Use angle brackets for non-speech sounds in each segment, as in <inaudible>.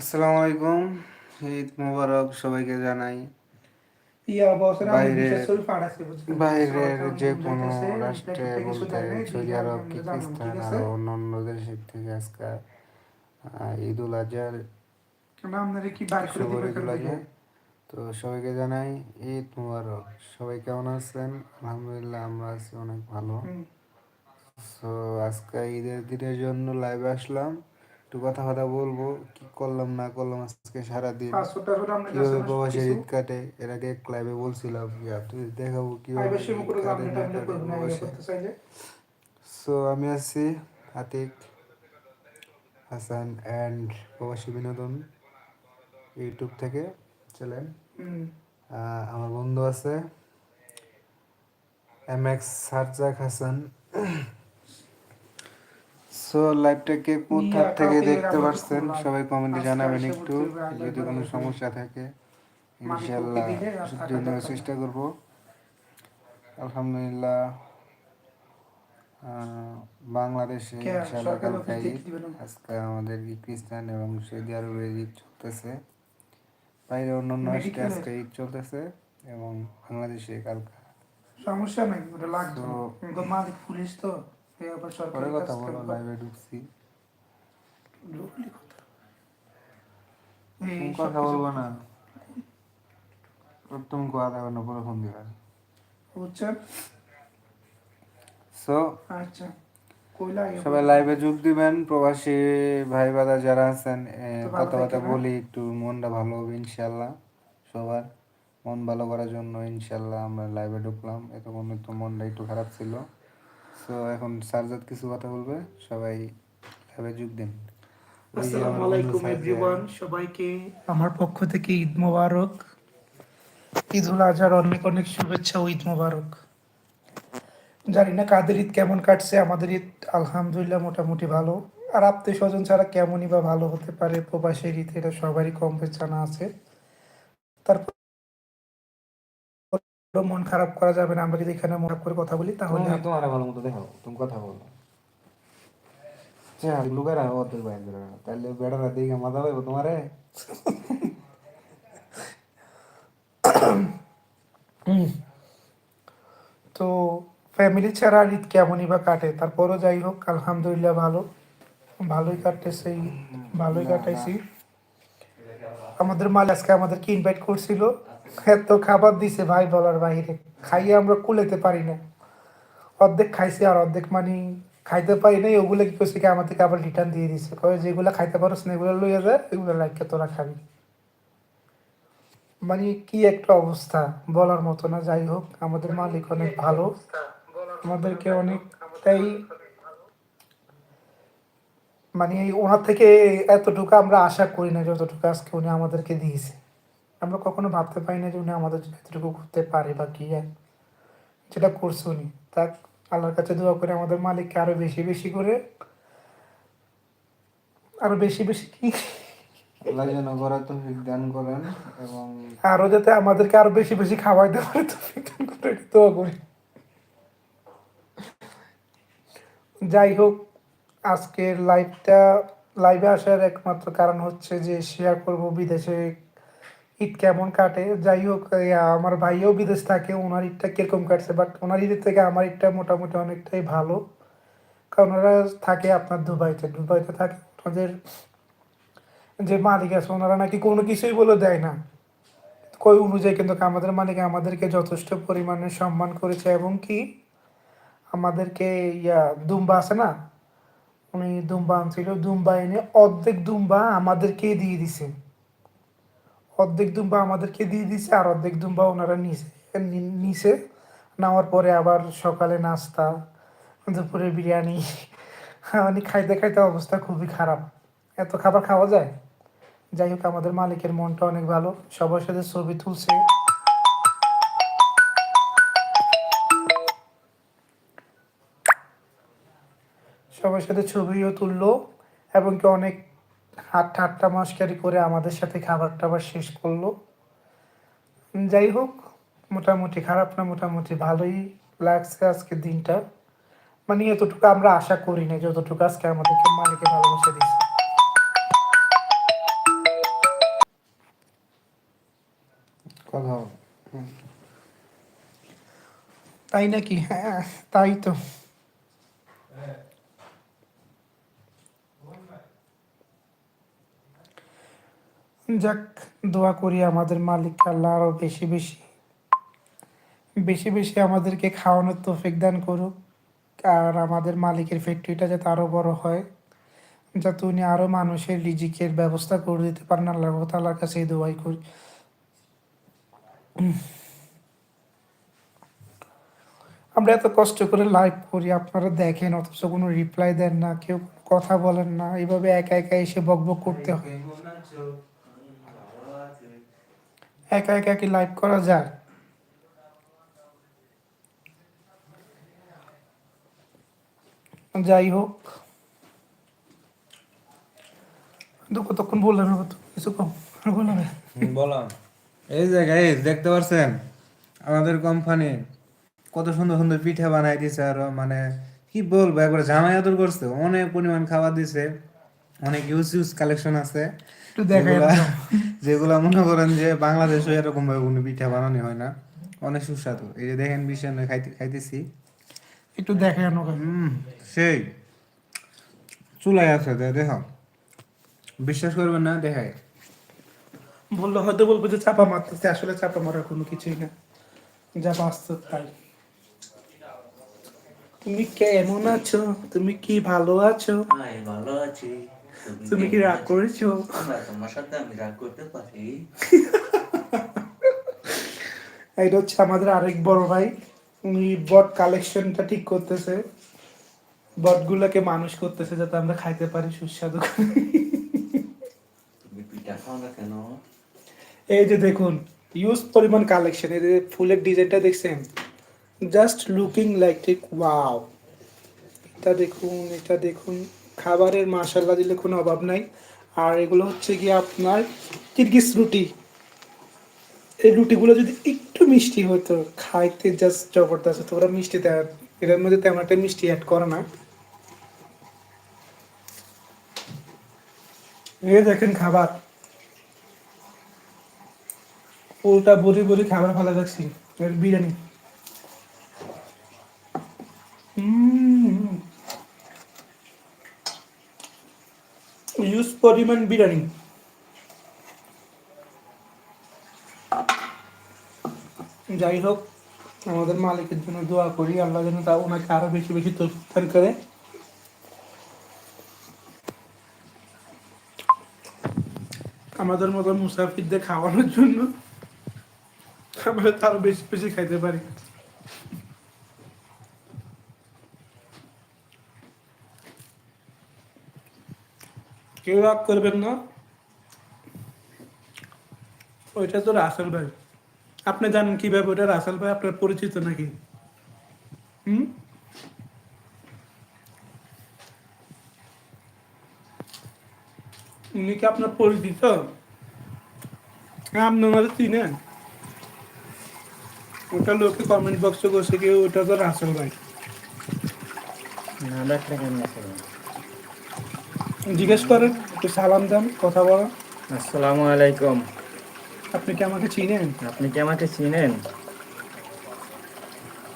আসসালামু আলাইকুম ঈদ মোবারক সবাইকে জানাই? বাইরের সরকার যে কোনো রাষ্ট্রে বলতে সৌদি আরব আর অন্যান্য দেশের থেকে আজকে ঈদ উল আজহার কি বাইর করে শুভ ঈদ উল আজহা তো সবাইকে জানাই ঈদ মোবারক। সবাই কেমন আছেন? আলহামদুলিল্লাহ আমরা আছি অনেক ভালো। তো আজকে ঈদের দিনের জন্য লাইভে আসলাম। একটু কথা কথা বলব কি করলাম না করলাম আজকে সারাদিন। টাকা কীভাবে প্রবাসের ঈদ কাটে এর আগে ক্লাবে বলছিলাম দেখাবো কীভাবে। সো আমি আছি আতিক হাসান অ্যান্ড প্রবাসী বিনোদন ইউটিউব থেকে হুম, আমার বন্ধু আছে M X Sarjak Hasan. So লাইভটাকে কোথা থেকে দেখতে পারছেন সবাই কমেন্টে জানাবেন একটু যদি কোনো সমস্যা থাকে ইনশাল্লাহ দেখাবে। চেষ্টা করব আলহামদুলিল্লাহ বাংলাদেশে ইনশাল্লাহ কালকে? আজকে আমাদের খ্রিস্টান এবং সৌদি আরবের ঈদ চলতেছে বাইরে অন্যান্য রাষ্ট্রে Medical-এর? আজকে ঈদ চলতেছে এবং বাংলাদেশে কালকে সমস্যা নাই ওটা লাগতো পুলিশ তো এই আবার সরকারি কথা বলো লাইভে ঢুকছি। জরুরি কথা। তুমি কথা বলব না। তুমি কথা বলো না ফোন দিবা। বুঝছেন সো আচ্ছা ইয়ে সবাই লাইভে যোগ দিবেন। প্রবাসী ভাই বাদা যারা আছেন কথাবার্তা বলি একটু মনটা ভালো হবে ইনশাল্লাহ সবার। মন ভালো করার জন্য ইনশাল্লাহ আমরা লাইভে ঢুকলাম। এতক্ষণ তো মনটা একটু খারাপ ছিল। সো এখন সারজাত কিছু কথা বলবে? সবাই লাইভে যোগ দিন। আসসালামু আলাইকুম। এভরিওয়ান সবাইকে আমার পক্ষ থেকে ঈদ মোবারক। ঈদ উল আজহার অনেক অনেক শুভেচ্ছা ও ঈদ মোবারক। জানি না কাদের ঈদ কেমন কাটছে আমাদের ঈদ আলহামদুলিল্লাহ মোটামুটি ভালো। আর আত্মীয় স্বজন ছাড়া কেমনই বা ভালো হতে পারে প্রবাসের ঈদ এটা সবারই কম জানা আছে। মন খারাপ করা যাবে না আমরা যদি এখানে মন খারাপ করে কথা বলি তাহলে তুমি তোমার ভালো মতো দেখো তুমি কথা বলো। হ্যাঁ লুকারা অর্ধেক বাইর করে। তাহলে বেড়ারা দিকে মাথা পাইবো তোমারে। তো ফ্যামিলি ছাড়া ঈদ কেমনই বা কাটে? তারপরও যাই হোক আলহামদুলিল্লাহ ভালো। ভালোই কাটতেছে ভালোই কাটাইছি। আমাদের মাল আজকে আমাদেরকে ইনভাইট করছিল। এত খাবার দিছে ভাই বলার বাইরে খাইয়ে আমরা কুলেতে পারি না। অর্ধেক খাইছি আর অর্ধেক মানে খাইতে পারি নাই, ওগুলো কি করছে কি আমাদেরকে আবার রিটার্ন দিয়ে দিছে? কয়ে যেগুলো খাইতে পারো না, এগুলো লইয়া যায় এগুলো রাখকে তোরা খাবি। মানে কি একটা অবস্থা, বলার মতো না। যাই হোক, আমাদের মালিক অনেক ভালো। আমাদেরকে অনেকটাই মানে ওনার থেকে এতটুকু আমরা আশা করি না, যতটুকু আজকে উনি আমাদেরকে দিয়েছে। আমরা কখনো ভাবতে পারি না যে উনি আমাদের জন্য এতটুকু করতে পারে বা কি যেটা করছে উনি। তা আল্লাহর কাছে দোয়া করে আমাদের মালিককে আরও বেশি বেশি করে আরও বেশি বেশি কি? আল্লাহ যেন করার তৌফিক দান করেন এবং আরও যাতে আমাদেরকে আরও বেশি বেশি খাওয়াইতে পারে তো করে দোয়া করি। যাই হোক আজকের লাইভটা লাইভে আসার একমাত্র কারণ হচ্ছে যে শেয়ার করব বিদেশে ঈদ কেমন কাটে? যাই হোক আমার ভাইও বিদেশ থাকে, ওনার ঈদটা কীরকম কাটছে? বাট ওনার ঈদের থেকে আমার ঈদটা মোটামুটি অনেকটাই ভালো। কারণ ওনারা থাকে আপনার দুবাইতে। দুবাইতে থাকে, ওনাদের যে মালিক আছে, ওনারা নাকি কোনো কিছুই বলে দেয় না। কই অনুযায়ী কিন্তু আমাদের মালিক আমাদেরকে যথেষ্ট পরিমাণে সম্মান করেছে, এবং কি আমাদেরকে ইয়া, দুম্বা আছে না? উনি দুম্বা আনছিল, দুম্বা এনে অর্ধেক দুম্বা আমাদেরকেই দিয়ে দিছে। অর্ধেক দুম্বা আমাদেরকে দিয়ে দিছে আর অর্ধেক দুম্বা ওনারা নিছে নিছে। নেওয়ার পরে আবার সকালে নাস্তা, দুপুরে বিরিয়ানি। মানে খাইতে খাইতে অবস্থা খুবই খারাপ। এত খাবার খাওয়া যায়? যাই হোক, আমাদের মালিকের মনটা অনেক ভালো। সবার সাথে ছবি তুলছে। সবার সাথে ছবিও তুললো এবং কি অনেক আটটা আটটা মাস ক্যারি করে আমাদের সাথে খাবার টাবার শেষ করল। যাই হোক মোটামুটি খারাপ না মোটামুটি ভালোই লাগছে আজকের দিনটা। মানে এতটুকু আমরা আশা করি না যতটুকু আজকে আমাদেরকে মালিকে ভালোবাসে দিচ্ছে তাই নাকি? হ্যাঁ তাই তো। হ্যাঁ। যাক, দোয়া করি আমাদের মালিক আল্লাহ আরও বেশি বেশি বেশি বেশি আমাদেরকে খাওয়ানোর তৌফিক দান করুক। আর আমাদের মালিকের ফ্যাক্টরিটা যাতে আরও বড় হয়, যাতে উনি আরও মানুষের রিজিকের ব্যবস্থা করে দিতে পারেন। আল্লাহ তাআলার কাছে এই দোয়াই করি। আমরা এত কষ্ট করে লাইভ করি, আপনারা দেখেন, অথচ কোনো রিপ্লাই দেন না, কেউ কথা বলেন না, এইভাবে একা একা এসে বকবক করতে হয়। একা একা কি লাইভ করা যায়? যাই হোক। কতক্ষণ বললাম কিছু কম? বললাম এই যে দেখতে পাচ্ছেন আমাদের কোম্পানি কত সুন্দর সুন্দর পিঠা বানাই দিছে আর মানে কি বলব, একবার জামাই আদর করছে, অনেক পরিমাণ খাবার দিছে, অনেক ইউজ ইউজ কালেকশন আছে। একটু দেখাই যেগুলা- মনে করেন যে বাংলাদেশে এরকম ভাবে কোনো পিঠা বানানো হয় না। অনেক সুস্বাদু। এই যে দেখেন বিষয় খাইতে খাইতেছি। একটু দেখাই হুম সেই। চুলাই আছে দেখো বিশ্বাস করবেন না দেখাই। বলল হয়তো বলব যে চাপা মারতেছে আসলে চাপা মারার কোনো কিছুই না। যা বাস্তব তাই। তুমি কেমন আছো? তুমি কি ভালো আছো? ভালো আছি। তুমি কি রাগ করেছ? না তোমার সাথে আমি রাগ করতে পারি। এটা হচ্ছে আমাদের আরেক বড় ভাই। উনি বট কালেকশনটা ঠিক করতেছে। বটগুলোকে মানুষ করতেছে যাতে আমরা খাইতে পারি সুস্বাদু পিঠা খাও না কেন? এই যে দেখুন ইউজ পরিমাণ কালেকশন এই যে ফুলের ডিজাইনটা দেখছেন? জাস্ট লুকিং লাইক ঠিক ওয়াও এটা দেখুন এটা দেখুন। খাবারের মাসাল্লা দিলে কোনো অভাব নাই। আর এগুলো হচ্ছে কি আপনার কিরগিস রুটি। এই রুটিগুলো যদি একটু মিষ্টি হতো, খাইতে জাস্ট জবরদস্ত তো ওরা মিষ্টি দেয় এটার মধ্যে তেমন একটা মিষ্টি অ্যাড করে না। এই দেখেন খাবার। উল্টা বড়ি বড়ি খাবার ভালো লাগছে। এর বিরিয়ানি। ইউজ পরিমাণ বিরিয়ানি যাই হোক আমাদের মালিকের জন্য দোয়া করি, আল্লাহ যেন তা ওনাকে আরও বেশি বেশি তৌফিক করে। আমাদের মতো মুসাফিরদের খাওয়ানোর জন্য আমরা তারও বেশি বেশি খাইতে পারি। কেউ রাগ করবেন না। ওইটা তো রাসেল ভাই। আপনি জানেন কীভাবে ওটা রাসেল ভাই? আপনার পরিচিত নাকি? হুম? উনি কি আপনার পরিচিত? হ্যাঁ আপনি ওনারা চিনেন। ওটা লোকে কমেন্ট বক্সে বসে গিয়ে ওটা তো রাসেল ভাই। না ডাক্তার কেমন আছে? জিজ্ঞেস করেন একটু সালাম দেন কথা বলেন। আসসালামু আলাইকুম। আপনি কি আমাকে চিনেন? আপনি কি আমাকে চিনেন?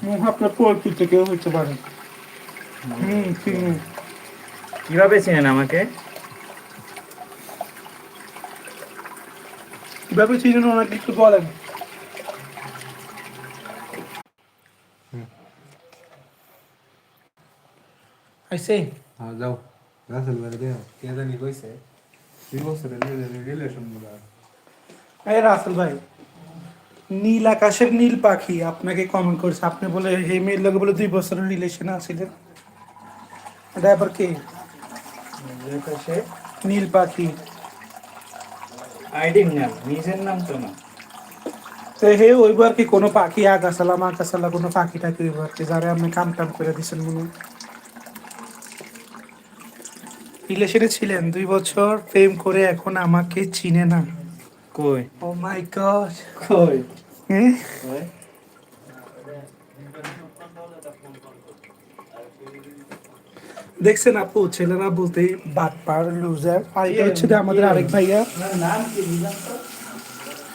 মুখ আপনার পরিচিত কেউ হইতে পারে। হুম কীভাবে চিনেন আমাকে? কীভাবে চিনেন ওনাকে একটু বলেন। আইসে। হ্যাঁ যাও। রাসেল ভাই দেখো কে জানি কইছে দুই বছরের রিলেশনগুলা এই রাসেল ভাই নীল আকাশের নীল পাখি আপনাকে কমেন্ট করছে। আপনি বলে এই মেয়ের লোক বলে দুই বছরের রিলেশনে আছিলেন এটা আবার কে? নীল পাখি। আইডির নাম নিজের নাম তো না। তো হে ওইবার কি কোনো পাখি আগাছালা মাকাছালা কোনো পাখি টাকি ওইবার কি যারা আপনি কাম টাম করে দিচ্ছেন মনে রিলেশনে ছিলেন দুই বছর প্রেম করে এখন আমাকে চিনে না। কই? ও মাই গড কই? দেখছেন আপু ছেলেরা বলতে বাট পার লুজার। আর এটা হচ্ছে আমাদের আরেক ভাইয়া।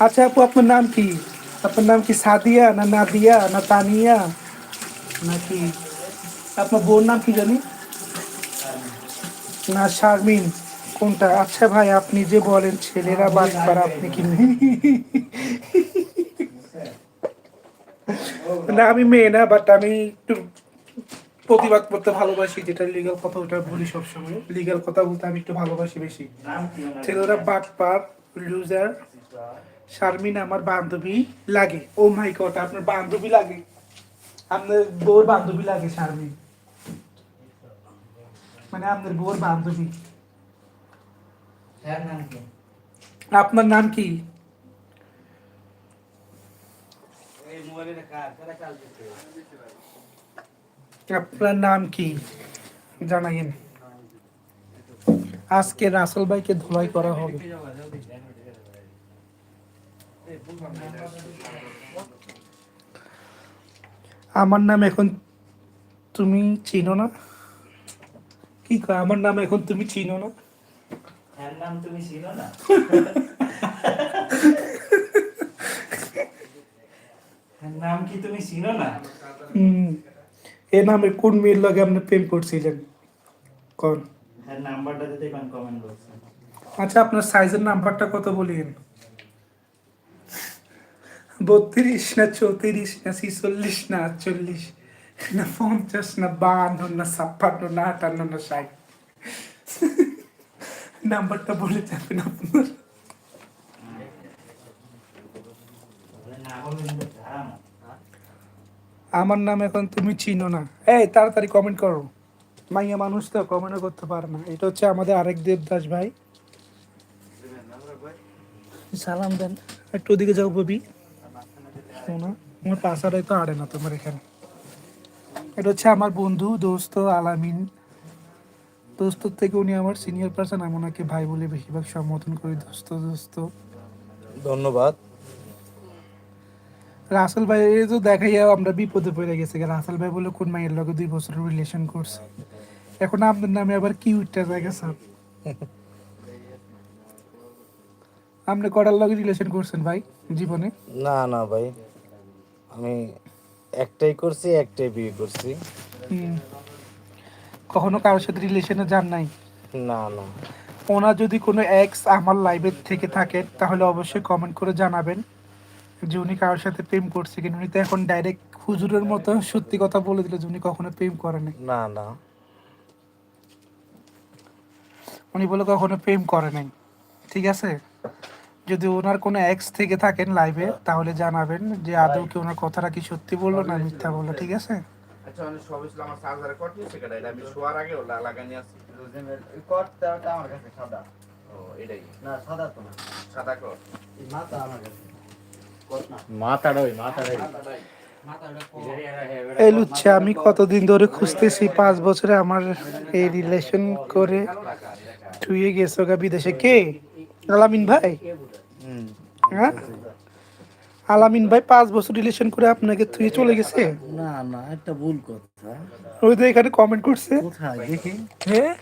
আচ্ছা আপু আপনার নাম কি? আপনার নাম কি সাদিয়া না নাদিয়া না তানিয়া? নাকি? আপনার বোন নাম কি জানি? না, শারমিন, কোনটা? আচ্ছা ভাই, আপনি যে বলেন, ছেলেরা বাটপার আপনি কি না, আমি মেয়ে না বাট আমি একটু প্রতিবাদ করতে ভালোবাসি, যেটা লিগাল কথা, ওটা বলি সবসময়। লিগাল কথা বলতে আমি একটু ভালোবাসি বেশি? ছেলেরা বাটপার লুজার শারমিন আমার বান্ধবী লাগে। ও মাই গড আপনার বান্ধবী লাগে। আপনার বউর বান্ধবী লাগে, শারমিন। মানে আপনার বউর বান্ধবী। হ্যাঁ, নাম কি? আপনার নাম কি? আপনার নাম কি? জানাইন আজকে রাসেল ভাইকে ধোলাই করা হবে। আমার নাম এখন তুমি চিনো না? কি কয়? আমার নাম এখন তুমি চিনো না। হ্যাঁ, নাম তুমি চিনো না? হ্যাঁ, নাম কি তুমি চিনো না? হুম এ নামে কোন মেয়ের লগে আপনি প্রেম করছিলেন? কোন? হ্যাঁ নাম্বারটা দিতে কোন কমেন্ট বক্সে আচ্ছা আপনার সাইজের নাম্বারটা কত বলিন বত্রিশ না চৌত্রিশ না ছিচল্লিশ না আটচল্লিশ? না পঞ্চাশ না বাহান্ন না ছাপ্পান্ন না আটান্ন না ষাট নাম্বারটা বলে যাবেন আপনার। আমার নাম এখন তুমি চিনো না। এই, তাড়াতাড়ি কমেন্ট করো। মাইয়া মানুষ তো কমেন্টও করতে পারে না। এটা হচ্ছে আমাদের আরেক দেবদাস ভাই। সালাম দেন। একটু ওদিকে যাও ববি শোনা, আমার পাশাটাই তো আড়ে না তোমার এখানে। এটা হচ্ছে আমার বন্ধু দোস্ত আলামিন। দোস্তর থেকে উনি আমার সিনিয়র পার্সন আমি ওনাকে ভাই বলে বেশিরভাগ সম্বোধন করি। দোস্ত দোস্ত। ধন্যবাদ। রাসেল ভাই এই তো দেখাইয়া আমরা বিপদে পড়ে গেছে রাসেল ভাই বলে কোন মায়ের লগে দুই বছর রিলেশন করছে? এখন আপনার নামে আবার কি উঠতে জায়গা সব আপনি কটার লগে রিলেশন করছেন ভাই জীবনে? না না ভাই। আমি একটাই করছি একটাই বিয়ে করছি। কখনো কারোর সাথে রিলেশনে যান নাই? না না। ওনার যদি কোনো এক্স আমার লাইভে থেকে থাকেন তাহলে অবশ্যই কমেন্ট করে জানাবেন যে উনি কারোর সাথে প্রেম করছে কিনা। উনি তো এখন ডাইরেক্ট হুজুরের মতো সত্যি কথা বলে দিল যে উনি কখনো প্রেম করেনি না না। উনি বলে কখনো প্রেম করে নাই। ঠিক আছে? যদি ওনার কোনো এক্স থেকে থাকেন লাইভে তাহলে জানাবেন যে আদৌ কি ওনার কথাটা কি সত্যি বলল না মিথ্যা বলল ঠিক আছে? আচ্ছা মানে সবই ছিল আমার চার্জারে কট নিয়েছে কেটে এটা আমি শোয়ার আগে ওলা লাগানি আছে কটটা আমার কাছে সাদা। ও এটাই। না সাদা তো না। সাদা কট মাথা আমার কাছে। মাথাটা ওই মাথাটাই এই লুচ্ছে আমি কতদিন ধরে খুঁজতেছি পাঁচ বছরে আমার এই রিলেশন করে ছুঁয়ে গেছো গা বিদেশে। কে? আলামিন ভাই? হ্যাঁ? আলামিন ভাই পাঁচ বছর রিলেশন করে আপনাকে থুয়ে চলে গেছে? না না একটা ভুল কথা। ওই তো এখানে কমেন্ট করছে। কোথায়? দেখি। হ্যাঁ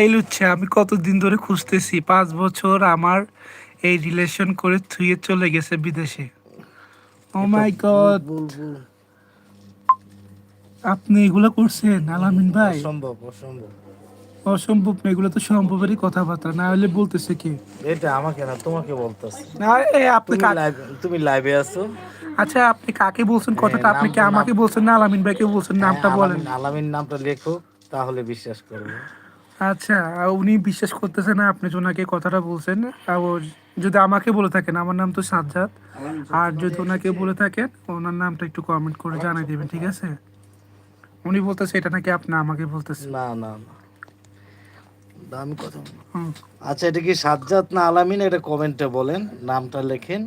এই লুচ্ছে আমি কতদিন ধরে খুঁজতেছি। পাঁচ বছর আমার এই রিলেশন করে থুয়ে চলে গেছে বিদেশে। ও মাই গড ভুল ভুল। আপনি এগুলো করছেন আলামিন ভাই? অসম্ভব অসম্ভব। অসম্ভব না, এগুলো তো সম্ভবেরই কথাবার্তা না হলে বলতেছে কি? এটা আমাকে না তোমাকে বলতেছি। না এ, আপনি তুমি লাইভে আছো। আচ্ছা আপনি কাকে বলছেন কথাটা আপনি কি আমাকে বলছেন না আলামিন ভাইকে বলছেন নামটা হ্যাঁ, বলেন। আলামিন- নামটা লেখো তাহলে বিশ্বাস করব। আচ্ছা আর উনি বিশ্বাস করতেছে না আপনি ওনাকে কথাটা বলছেন আর যদি আমাকে বলে থাকেন আমার নাম তো সাজ্জাদ আর যদি ওনাকে বলে থাকেন ওনার নামটা একটু কমেন্ট করে জানাই দিবেন ঠিক আছে? উনি বলতেছে এটা নাকি আপনি আমাকে বলতেছেন? না না না। দামি কথা। আচ্ছা এটা কি সাজ্জাদ না আলামিন? এটা কমেন্টে বলেন নামটা লেখেন।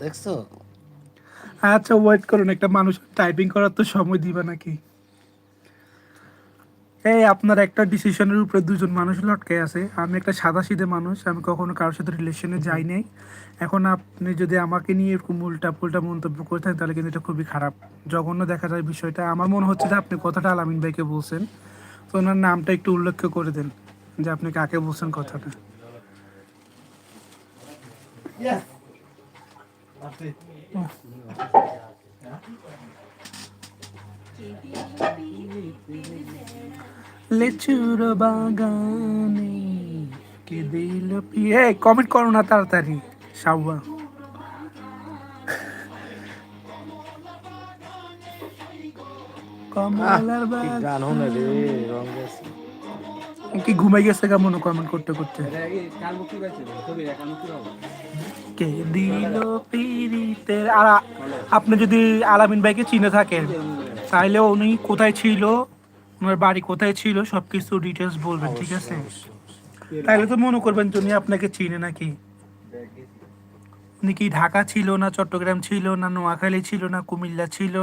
দেখছ? আচ্ছা ওয়েট করুন একটা মানুষ টাইপিং করার তো সময় দিবে নাকি? এই আপনার একটা ডিসিশনের উপরে দুজন মানুষ লটকে আছে। আমি একটা সাদা সিধে মানুষ আমি কখনো কারোর সাথে রিলেশনে যাই নাই। এখন আপনি যদি আমাকে নিয়ে এরকম উল্টা পুল্টা মন্তব্য করে থাকেন তাহলে কিন্তু এটা খুবই খারাপ। জঘন্য দেখা যায় বিষয়টা। আমার মনে হচ্ছে যে আপনি কথাটা আলামিন ভাইকে বলছেন। তো ওনার নামটা একটু উল্লেখ করে দেন। যে আপনি কাকে বলছেন কথাটা? লেচুর বাগানে কে দিল পিয়ে? কমেন্ট করো না তাড়াতাড়ি সাউয়া কমলার বাগান গান শুনে রে রং গেছে। কি ঘুমাই গেছে কেমন কমেন্ট করতে করতে? কে দিল পিরিতের আর আপনি যদি আলামিন ভাইকে চিনে থাকেন তাহলে উনি কোথায় ছিল ওনার বাড়ি কোথায় ছিল সবকিছু ডিটেলস বলবেন ঠিক আছে? তাহলে তো মনে করবেন যে উনি আপনাকে চিনে নাকি? উনি কি ঢাকা ছিল না চট্টগ্রাম ছিল না নোয়াখালী ছিল না কুমিল্লা ছিল?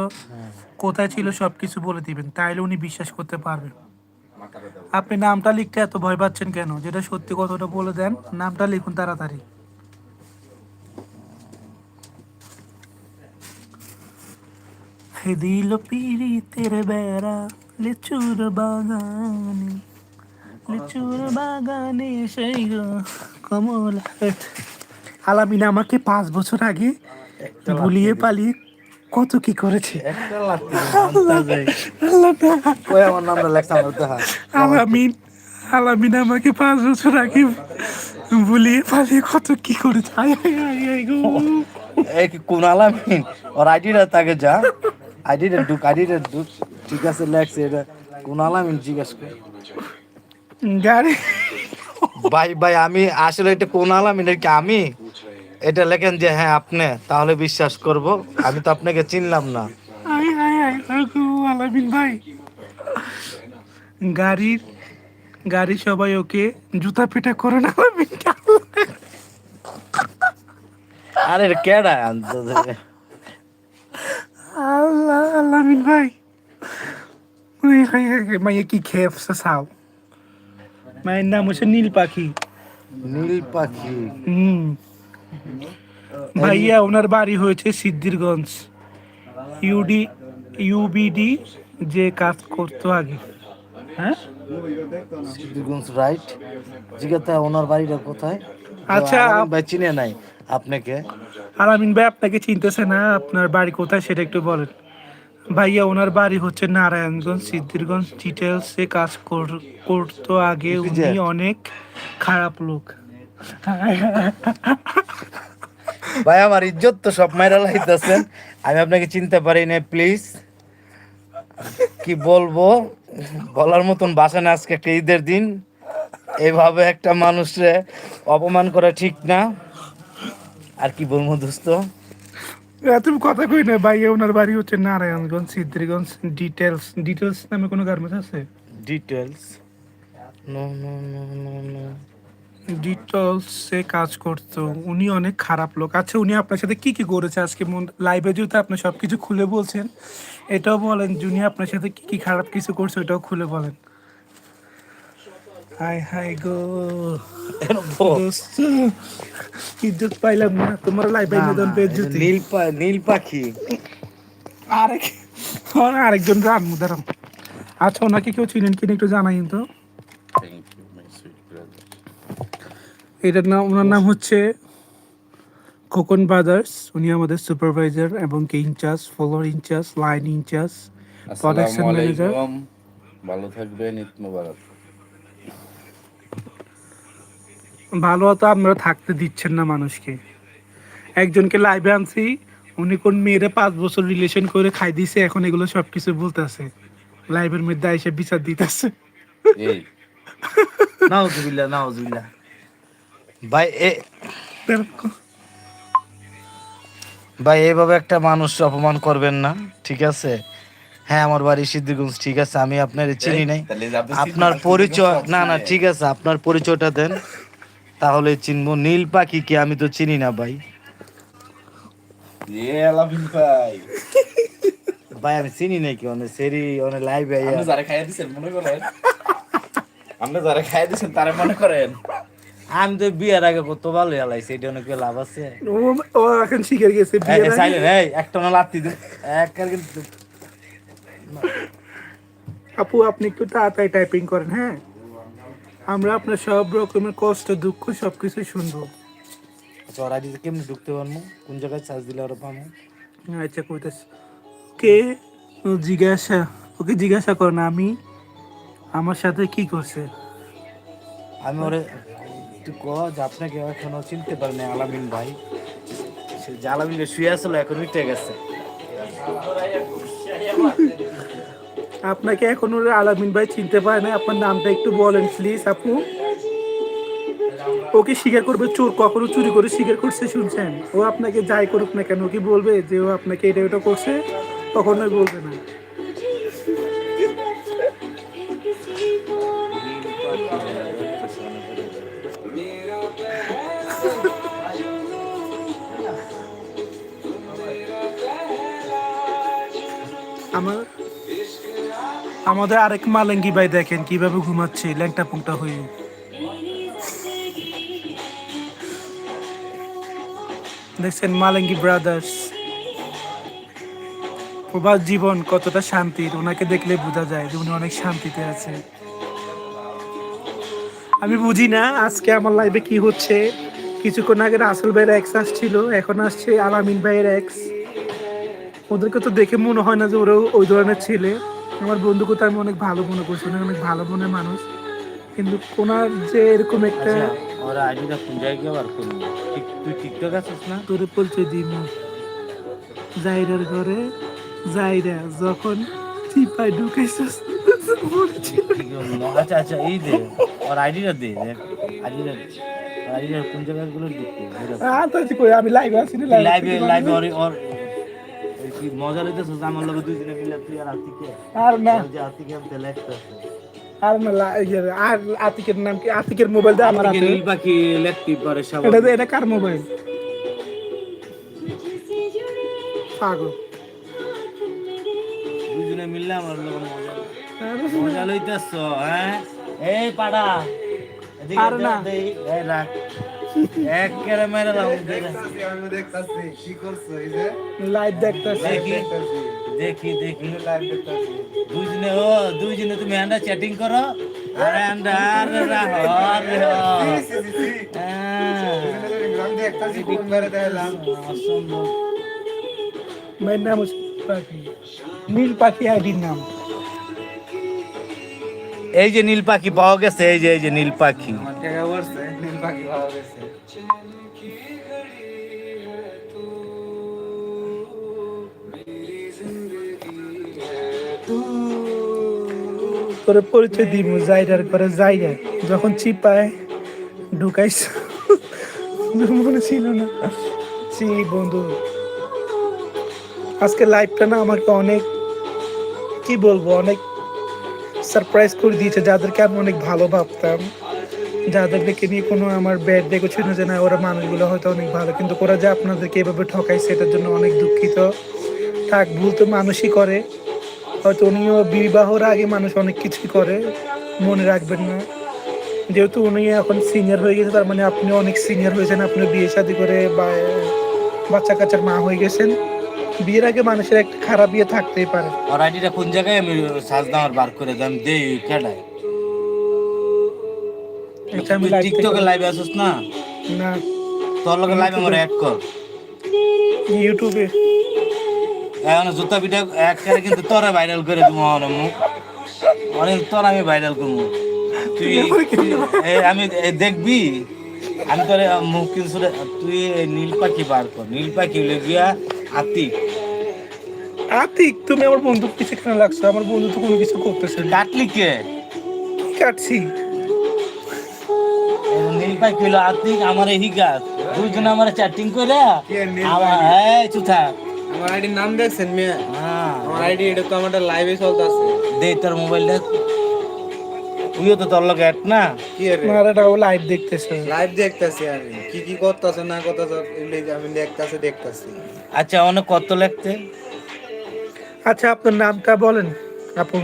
কোথায় ছিল সবকিছু বলে দিবেন তাহলে উনি বিশ্বাস করতে পারবেন। আপনি নামটা লিখতে এত ভয় পাচ্ছেন কেন? যেটা সত্যি কথাটা বলে দেন নামটা লিখুন তাড়াতাড়ি। দিল পিরিতের বেড়া লিচুর বাগানে লিচুর বাগানে সেই কমল আলামিনা আমাকে পাঁচ বছর আগে ভুলিয়ে পালিয়ে কত কি করেছে? আমার নামটা লেখা আলামিন আলামিন আমাকে পাঁচ বছর আগে ভুলিয়ে পালিয়ে কত কি করেছে? এই কোন আলামিন? ওর আইডিটা তাকে যা। আইডিটা ঢুক আইডিটা ঢুক। ঠিক আছে লেখছে এটা কোন আলামিন জিজ্ঞেস কর। গাড়ি। ভাই ভাই আমি আসলে এটা কোন আলামিন কি আমি? এটা লেখেন যে হ্যাঁ আপনি তাহলে বিশ্বাস করব। আমি তো আপনাকে চিনলাম না। ভাই? গাড়ির গাড়ি সবাই ওকে জুতা পেটা করে না আরে কেডা? আনতো আল্লাহ আলামিন ভাই। মাইয়া কি খেপসে সাও মায়ের নাম হচ্ছে নীল পাখি। নীল পাখি। হুম। ভাইয়া ওনার বাড়ি হয়েছে সিদ্ধিরগঞ্জ। ইউডি ইউবিডি যে কাজ করতো আগে। হ্যাঁ? সিদ্ধিরগঞ্জ রাইট জিজ্ঞাসা ওনার বাড়িটা কোথায়? আচ্ছা, ভাই চিনে নাই আপনাকে। আলামিন ভাই আপনাকে চিনতেছে না আপনার বাড়ি কোথায় সেটা একটু বলেন। ভাইয়া ওনার বাড়ি হচ্ছে নারায়ণগঞ্জ সিদ্ধিরগঞ্জ। ডিটেলসে কাজ কর- করতো আগে। উনি অনেক খারাপ লোক। ভাই আমার ইজ্জত তো সব মাইরা লাইতেছেন। আমি আপনাকে চিনতে পারি না প্লিজ কি বলব? বলার মতন বাসা না আজকে একটা ঈদের দিন। এইভাবে একটা মানুষে অপমান করা ঠিক না। আর কি বলব দোস্ত? তুমি কথা কই না ভাইয়া ওনার বাড়ি হচ্ছে নারায়ণগঞ্জ সিদ্ধিরগঞ্জ ডিটেলস ডিটেলস নামে কোনো গার্মেন্টস আছে? Details no no no no no ডিটেলসে কাজ করতো। উনি অনেক খারাপ লোক। আচ্ছা উনি আপনার সাথে কি কি করেছে? আজকে লাইভে যেহেতু আপনি সব কিছু খুলে বলছেন এটাও বলেন উনি আপনার সাথে কি কি খারাপ কিছু করছে ওটাও খুলে বলেন। হাই হাই গো। ইজ্জত পাইলাম না। তোমার লাইভে নিদন পেয়ে জুতি নীল নীল পাখি। আরেক আর আরেকজন রানমু দাঁড়াম আচ্ছা ওনাকে কেউ চিনেন কিনা একটু জানাইন তো। এটার নাম ওনার নাম হচ্ছে খোকন ব্রাদার্স উনি আমাদের সুপারভাইজার এবং কি in charge follower in charge line in charge production manager ভালো থাকবেন ঈদ মোবারক। ভালো তো আপনারা থাকতে দিচ্ছেন না মানুষকে। একজনকে লাইভে আনছি উনি কোন মেয়েরে পাঁচ বছর রিলেশন করে খাই দিছে এখন এগুলো সব কিছু বলতেছে লাইভের মধ্যে এসে বিচার দিতেছে। এই। নাউজুবিল্লাহ নাউজুবিল্লাহ। ভাই এ ভাই এইভাবে একটা মানুষ অপমান করবেন না ঠিক আছে? হ্যাঁ আমার বাড়ি সিদ্ধিরগঞ্জ ঠিক আছে? আমি আপনার চিনি নাই। আপনার পরিচয় না না ঠিক আছে আপনার পরিচয়টা দেন। তাহলে চিনবো। নীল পাখি কি আমি তো চিনি না ভাই। ভাই। ভাই আমি চিনি নাকি অনেক সেরি অনেক লাইভ আপনি যারা খাইয়া দিছেন মনে করেন? আপনি যারা খাইয়া দিছেন তারা মনে করেন? আমি তো বিয়ের আগে কত ভালো হেলাইছি এটা অনেক লাভ আছে? ও ও এখন শিখে গেছে বিয়ের আগে। এই একটা না লাত্তি দিন এক কিন্তু আপু আপনি একটু তাড়াতাড়ি টাইপিং করেন হ্যাঁ? আমরা আপনার সব রকমের কষ্ট দুঃখ সব কিছু শুনব। আচ্ছা ওর আইডিতে কেমনি ঢুকতে পারব? কোন জায়গায় চার্জ দিলে ওরা পাবো? আচ্ছা কইতাছি। কে জিজ্ঞাসা ওকে জিজ্ঞাসা কর না আমি আমার সাথে কি করছে? আমি ওরে তুই ক যে আপনাকে এখনও চিনতে পারেন আলামিন ভাই। সে যে আলামিন শুয়ে আসলো, এখন উঠে গেছে। আপনাকে এখনও আলামিন ভাই চিনতে পারে না আপনার নামটা একটু বলেন প্লিজ আপু। ওকে স্বীকার করবে? চোর কখনো চুরি করে স্বীকার করছে শুনছেন? ও আপনাকে যাই করুক না কেন কি বলবে যে ও আপনাকে এটা ওটা করছে? কখনোই বলবে না। আমাদের আরেক মালেঙ্গি ভাই দেখেন, কীভাবে ঘুমাচ্ছে, ল্যাংটা পুংটা হয়ে। দেখছেন মালেঙ্গি ব্রাদার্স প্রবাস জীবন কতটা শান্তির, ওনাকে দেখলে বোঝা যায় যে উনি অনেক শান্তিতে আছে। আমি বুঝি না আজকে আমার লাইফে কি হচ্ছে। কিছুক্ষণ আগে রাসেল ভাইয়ের এক্স আসছিল, এখন আসছে আলামিন ভাইয়ের এক্স ওদেরকে তো দেখে মনে হয় না যে ওরা ওই ধরনের ছেলে। আমার বন্ধুকে আমি অনেক ভালো মনে করছি উনি অনেক ভালো মনের মানুষ। কিন্তু ওনার যে এরকম একটা আচ্ছা ওর আইডিটা কোন জায়গায় বার করব? তুই টিকটক আছিস না? তোরে পরিচয় দিই জাইরার ঘরে জাইরা যখন চিপাই ঢুকেছিস আচ্ছা আচ্ছা এই দে ওর আইডিটা দে আইডিটা আইডিটা কোন জায়গায়গুলো ঢুকতে আর কি কই, আমি লাইভে আছি না লাইভে লাইভে ওর কি মজা লইতেছিস আমার লগে দুইজনে মিলে তুই আর আতিকে? আর না। যে আতিকে আমি লেখতেছে। আর না লা- ইয়ে, আর আতিকের নাম কি? আতিকের মোবাইল দিয়ে আমার আতিকে আছে নীল পাখি লেখতে পারে সবাই এটা এটা কার মোবাইল পাগল। দুইজনে মিললে আমার লগে মজা মজা লইতেছ হ্যাঁ? এই পাড়া। আর না। দে, দে, এই রাখ। এক কেরে মেরে লাম আমি দেখতাছি। কি করছ এই যে লাইভ দেখতেছে দেখি দেখি দেখি। লাইভ দেখতাছি দুইজনে ও তুমি আন্ডা চ্যাটিং করো। আরে আন্ডা আরে রাহ দেখতাছি কোন মেরে দেখলাম অসম্ভব মেয়ের নাম পাখি। নীল পাখি আইডির নাম। এই যে নীল পাখি পাওয়া গেছে এই যে এই যে নীল পাখি। আমার টাকা পড়ছে নীল পাখি ভালো গেছে। তোর পরিচয় দিব জাইরার ঘরে জাইরা। যখন চিপায় ঢুকাইছ মনে ছিল না। সি বন্ধু। আজকে লাইভটা না আমাকে অনেক কি বলব অনেক সারপ্রাইজ করে দিয়েছে, যাদেরকে আমি অনেক ভালো ভাবতাম। যাদেরকে নিয়ে কোনো আমার ব্যাড দেখো ছিল যে না, ওরা মানুষগুলো হয়তো অনেক ভালো, কিন্তু ওরা যে আপনাদেরকে এভাবে ঠকায় সেটার জন্য অনেক দুঃখিত। থাক, ভুল তো মানুষই করে। হয়তো উনিও বিবাহর আগে মানুষ অনেক কিছুই করে, মনে রাখবেন না। যেহেতু উনি এখন সিনিয়র হয়ে গেছে, তার মানে আপনি অনেক সিনিয়র হয়েছেন, আপনি বিয়ে শাদী করে বা বাচ্চা কাচ্চার মা হয়ে গেছেন। বিয়ের আগে মানুষের একটা খারাপ বিয়ে থাকতেই পারে। ওর আইডিটা কোন জায়গায় আমি সাজ দামার বার করে দাম দেই কেডায় এটা আমি টিকটকে লাইভে আসিস না? না। তোর লগে লাইভে আমার অ্যাড কর ইউটিউবে এখন জুতা পিঠা এক করে কিন্তু তোরা ভাইরাল করে দিব আমার মুখ। অনেক তোর আমি ভাইরাল করব। তুই আমি দেখবি? আমি তোর মুখ কিন্তু তুই নীল পাখি বার কর। নীল পাখি গিয়া আতি আতিক তুমি আমার বন্ধু কিছু কেন লাগছো? আমার বন্ধু তো কোনো কিছু করতেছে না। কাটলি কে? কি কাটছি? নীল পাখি হলো আতিক আমার এই হিগাত দুইজন আমার চ্যাটিং করে আমার এই চুথা আমার আইডির নাম দেখছেন মেয়ে? হ্যাঁ। আমার আইডি এটা তো আমার লাইভে চলতেছে। দে তোর মোবাইলটা তুইও তো তোর লগে না? কি রে? মারাটা ও লাইভ দেখতেছে। লাইভ দেখতাছি আমি কি কি করতেছে না করতেছে এগুলো আমি দেখতাছি দেখতাছি। আচ্ছা অনেক কত লাগতে আচ্ছা আপনার নামটা বলেন আপন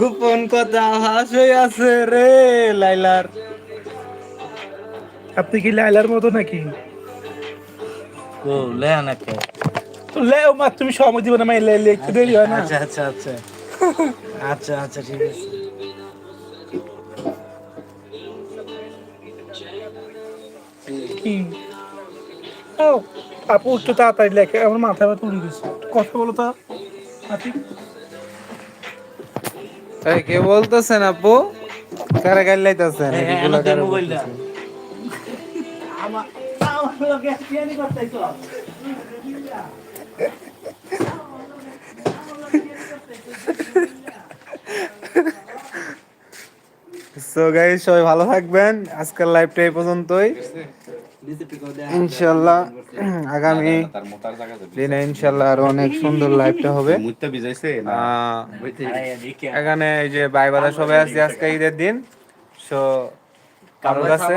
গোপন কথা হাসে আছে রে লাইলার। আপনি কি লাইলার মতো নাকি? ও লে না কে লেও মা তুমি সময় দিবে না মা লে লে একটু দেরি হয় না। আচ্ছা আচ্ছা আচ্ছা। আচ্ছা আচ্ছা ঠিক আছে। কি? আপু একটু তাড়াতাড়ি লেখে আমার মাথা ব্যথা উঠে গেছে। কথা বলো তো আতিক এই কে বলতেছেন আপু? কারে গাল লাইতাছেন? হ্যাঁ, কারে মোবাইলটা আমার আমার লোকে বিয়ানি করতেছ সো গাইস সবাই ভালো থাকবেন। আজকের লাইভটা এই পর্যন্তই। ইনশাআল্লাহ আগামী দিনে ইনশাআল্লাহ আরও অনেক সুন্দর লাইভটা হবে। এখানে এই যে ভাই বাদা সবাই আছে আজকে ঈদের দিন। সো কারোর কাছে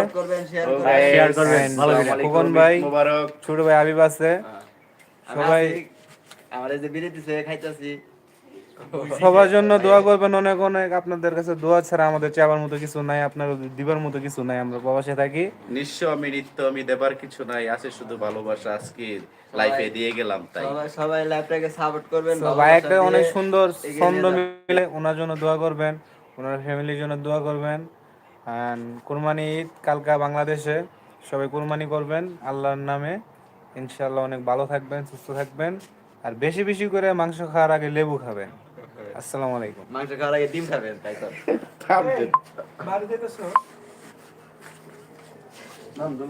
শেয়ার করবেন ভালো করে খোকন ভাই ছোট ভাই আবিব আছে। সবাই আমার এই যে দিছে খাইতাছি। সবার জন্য দোয়া করবেন অনেক অনেক। আপনাদের কাছে দোয়া ছাড়া আমাদের চাবার মতো কিছু নাই আপনার দিবার মতো কিছু নাই আমরা প্রবাসে থাকি। নিঃস্ব আমি নিত্য আমি দেবার কিছু নাই আছে শুধু ভালোবাসা আজকে লাইফে দিয়ে গেলাম তাই। সবাই সবাই লাইভটাকে সাপোর্ট করবেন ভাই একটা অনেক সুন্দর ছন্দ মিলে ওনার জন্য দোয়া করবেন ওনার ফ্যামিলির জন্য দোয়া করবেন। আর কুরবানি ঈদ কালকা বাংলাদেশে সবাই কুরবানি করবেন আল্লাহর নামে। ইনশাআল্লাহ অনেক ভালো থাকবেন সুস্থ থাকবেন। আর বেশি বেশি করে মাংস খাওয়ার আগে লেবু খাবেন। আসসালামু আলাইকুম। মাংস খাওয়ার আগে ডিম খাবেন তাই তো? <laughs> বাড়ি যেতেছো